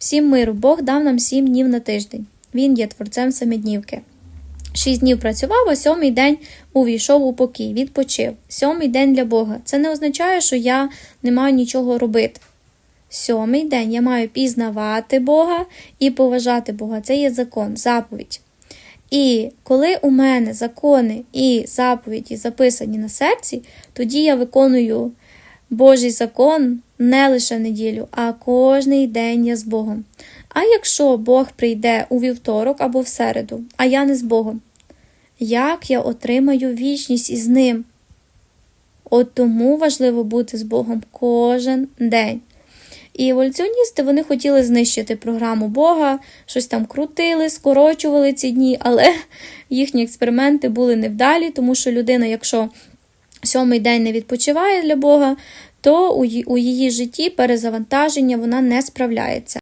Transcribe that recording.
Всім миру, Бог дав нам сім днів на тиждень. Він є творцем саміднівки. Шість днів працював, а сьомий день увійшов у покій, відпочив. Сьомий день для Бога. Це не означає, що я не маю нічого робити. Сьомий день я маю пізнавати Бога і поважати Бога. Це є закон, заповідь. І коли у мене закони і заповіді записані на серці, тоді я виконую Божий закон не лише неділю, а кожний день я з Богом. А якщо Бог прийде у вівторок або в середу, а я не з Богом, як я отримаю вічність із ним? От тому важливо бути з Богом кожен день. І еволюціоністи вони хотіли знищити програму Бога, щось там крутили, скорочували ці дні, але їхні експерименти були невдалі, тому що людина, якщо сьомий день не відпочиває для Бога, то у її житті перезавантаження вона не справляється.